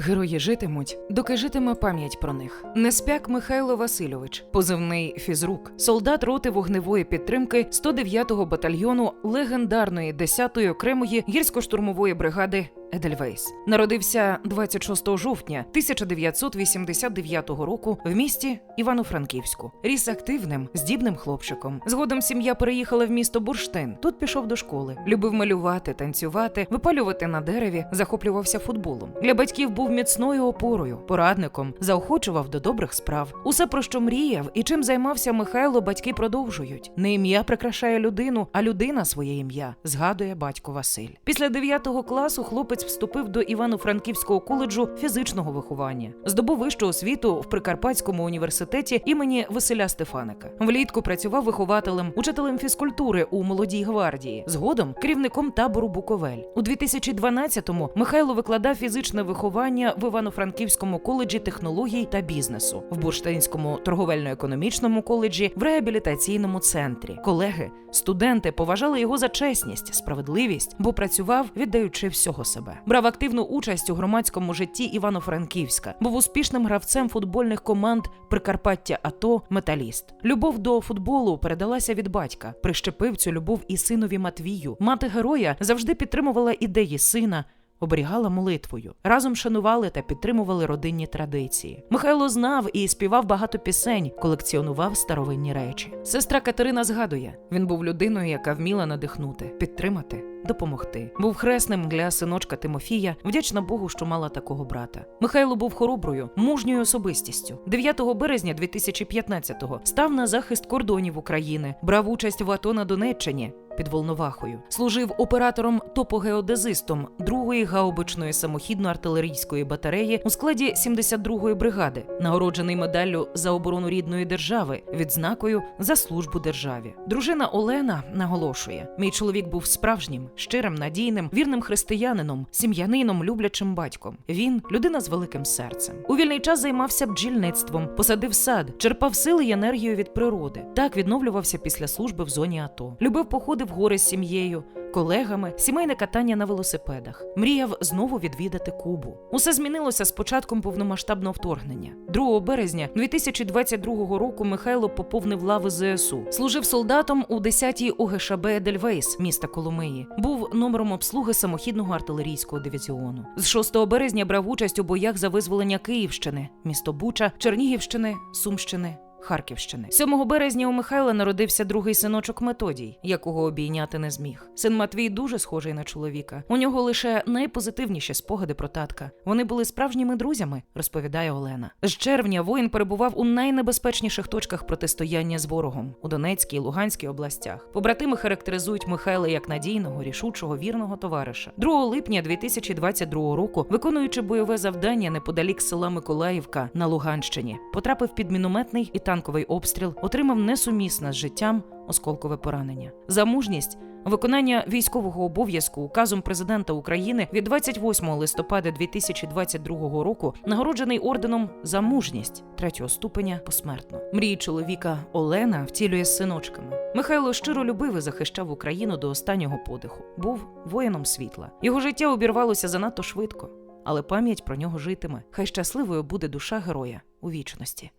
Герої житимуть, доки житиме пам'ять про них. Неспяк Михайло Васильович, позивний фізрук, солдат роти вогневої підтримки 109-го батальйону легендарної 10-ї окремої гірсько-штурмової бригади Едельвейс. Народився 26 жовтня 1989 року в місті Івано-Франківську. Ріс активним, здібним хлопчиком. Згодом сім'я переїхала в місто Бурштин. Тут пішов до школи. Любив малювати, танцювати, випалювати на дереві, захоплювався футболом. Для батьків був міцною опорою, порадником, заохочував до добрих справ. Усе про що мріяв і чим займався Михайло, батьки продовжують. Не ім'я прикрашає людину, а людина своє ім'я, згадує батько Василь. Після 9 класу хлопець вступив до Івано-Франківського коледжу фізичного виховання, здобув вищу освіту в Прикарпатському університеті імені Василя Стефаника. Влітку працював вихователем, учителем фізкультури у молодій гвардії, згодом керівником табору Буковель. У 2012-му Михайло викладав фізичне виховання в Івано-Франківському коледжі технологій та бізнесу, в Бурштинському торговельно-економічному коледжі, в реабілітаційному центрі. Колеги, студенти поважали його за чесність, справедливість, бо працював, віддаючи всього себе. Брав активну участь у громадському житті Івано-Франківська, був успішним гравцем футбольних команд Прикарпаття АТО Металіст. Любов до футболу передалася від батька. Прищепив цю любов і синові Матвію. Мати героя завжди підтримувала ідеї сина. Оберігала молитвою, разом шанували та підтримували родинні традиції. Михайло знав і співав багато пісень, колекціонував старовинні речі. Сестра Катерина згадує: він був людиною, яка вміла надихнути, підтримати, допомогти. Був хресним для синочка Тимофія, вдячна Богу, що мала такого брата. Михайло був хороброю, мужньою особистістю. 9 березня 2015-го став на захист кордонів України, брав участь в АТО на Донеччині. Під Волновахою служив оператором топогеодезистом 2-ї гаубичної самохідно-артилерійської батареї у складі 72-ї бригади, нагороджений медаллю за оборону рідної держави, відзнакою за службу державі. Дружина Олена наголошує: мій чоловік був справжнім, щирим, надійним, вірним християнином, сім'янином, люблячим батьком. Він людина з великим серцем. У вільний час займався бджільництвом, посадив сад, черпав сили й енергію від природи. Так відновлювався після служби в зоні АТО. Любив походи в гори з сім'єю, колегами, сімейне катання на велосипедах. Мріяв знову відвідати Кубу. Усе змінилося з початком повномасштабного вторгнення. 2 березня 2022 року Михайло поповнив лави ЗСУ. Служив солдатом у 10-й УГШБ Едельвейс міста Коломиї. Був номером обслуги самохідного артилерійського дивізіону. З 6 березня брав участь у боях за визволення Київщини, місто Буча, Чернігівщини, Сумщини. Харківщини 7 березня у Михайла народився другий синочок Методій, якого обійняти не зміг. Син Матвій дуже схожий на чоловіка. У нього лише найпозитивніші спогади про татка. Вони були справжніми друзями, розповідає Олена. З червня воїн перебував у найнебезпечніших точках протистояння з ворогом у Донецькій і Луганській областях. Побратими характеризують Михайла як надійного, рішучого, вірного товариша. 2 липня 2022 року, виконуючи бойове завдання неподалік села Миколаївка на Луганщині, потрапив під мінометний і танковий обстріл, отримав несумісне з життям осколкове поранення. За мужність виконання військового обов'язку указом президента України від 28 листопада 2022 року нагороджений орденом за мужність третього ступеня посмертно. Мрії чоловіка Олена втілює з синочками. Михайло щиро любив і захищав Україну до останнього подиху. Був воїном світла. Його життя обірвалося занадто швидко, але пам'ять про нього житиме. Хай щасливою буде душа героя у вічності.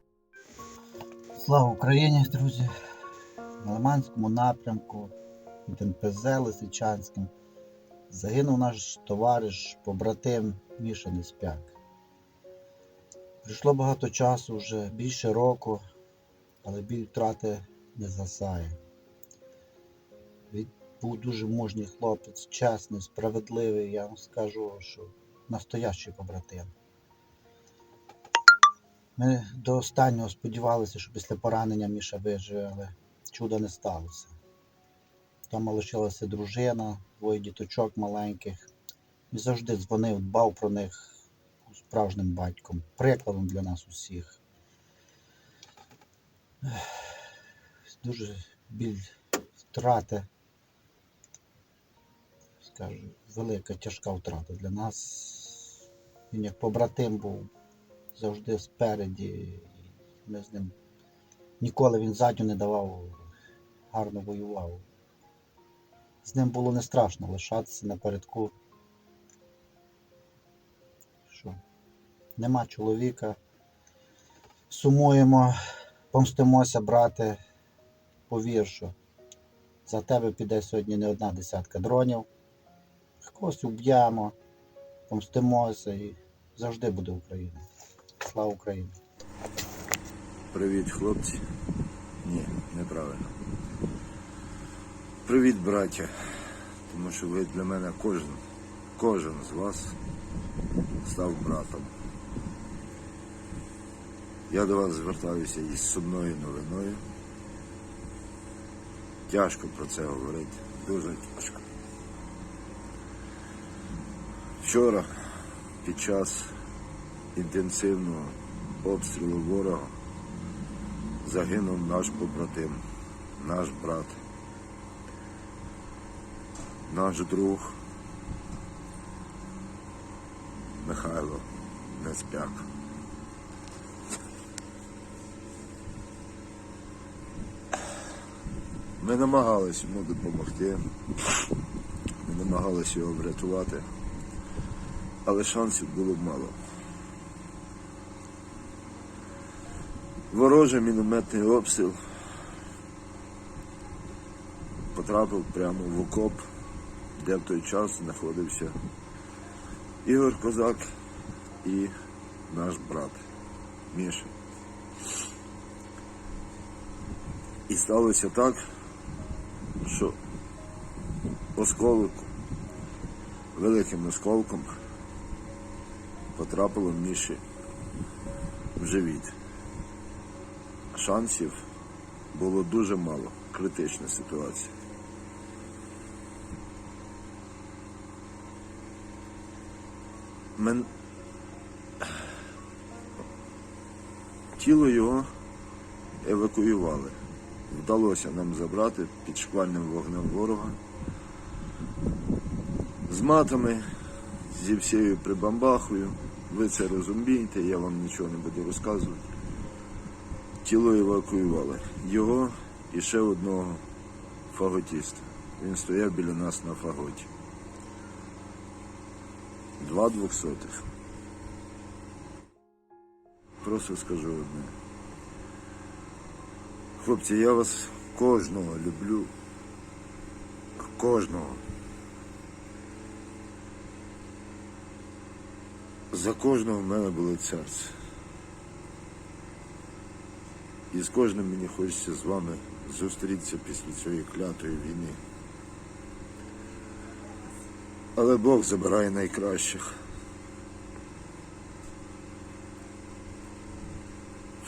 Слава Україні, друзі! На Лиманському напрямку від НПЗ Лисичанським загинув наш товариш, побратим Міша Неспяк. Прийшло багато часу, вже більше року, але біль втрати не згасає. Він був дуже мужній хлопець, чесний, справедливий, я вам скажу, що настоящий побратим. Ми до останнього сподівалися, що після поранення Міша виживе, але чуда не сталося. Там лишилася дружина, двоє діточок маленьких. І завжди дзвонив, дбав про них справжнім батьком, прикладом для нас усіх. Дуже біль втрати. Скажу, велика, тяжка втрата для нас. Він як побратим був завжди спереді. Ми з ним ніколи він задню не давав, гарно воював. З ним було не страшно лишатися напередку. Що нема чоловіка. Сумуємо, помстимося, брате. Повір, що за тебе піде сьогодні не одна десятка дронів. Когось уб'ємо, помстимося і завжди буде Україна. Слава Україні! Привіт, хлопці. Ні, неправильно. Привіт, браття. Тому що ви для мене кожен, кожен з вас став братом. Я до вас звертаюся із сумною новиною. Тяжко про це говорити, дуже тяжко. Вчора під час інтенсивного обстрілу ворога загинув наш побратим, наш брат, наш друг Михайло Неспяк. Ми намагалися йому допомогти, ми намагалися його врятувати, але шансів було мало. Ворожий мінометний обстріл потрапив прямо в окоп, де в той час знаходився Ігор Козак і наш брат Міша. І сталося так, що осколок великим осколком потрапило Міші в живіт шансів було дуже мало. Критична ситуація. Мен... Тіло його евакуювали. Вдалося нам забрати під шквальним вогнем ворога. З матами, зі всією прибамбахою. Ви це розумієте, я вам нічого не буду розказувати. Тіло евакуювали. Його і ще одного фаготіста. Він стояв біля нас на фаготі. Два двохсотих. Просто скажу одне. Хлопці, я вас кожного люблю. Кожного. За кожного в мене болить серце. І з кожним мені хочеться з вами зустрітися після цієї клятої війни. Але Бог забирає найкращих.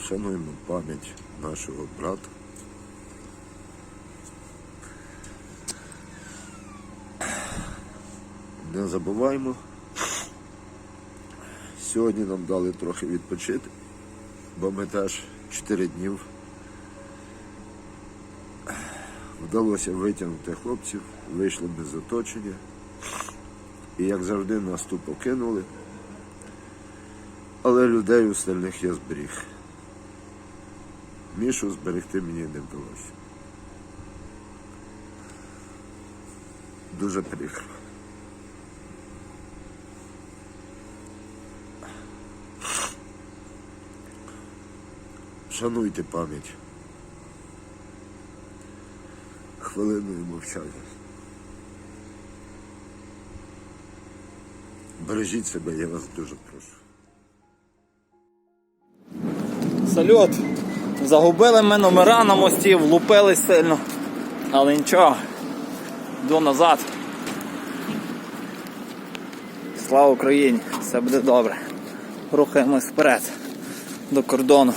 Шануємо пам'ять нашого брата. Не забуваємо. Сьогодні нам дали трохи відпочити бо ми теж 4 днів вдалося витягнути хлопців, вийшли без оточення. І як завжди нас тут покинули. Але людей остальних я зберіг. Мішу зберегти мені не вдалося. Дуже прикро. Шануйте пам'ять. Хвилиною мовчання. Бережіть себе, я вас дуже прошу. Салют. Загубили ми номера на мості, влупились сильно. Але нічого. Йду назад. Слава Україні! Все буде добре. Рухаємось вперед до кордону.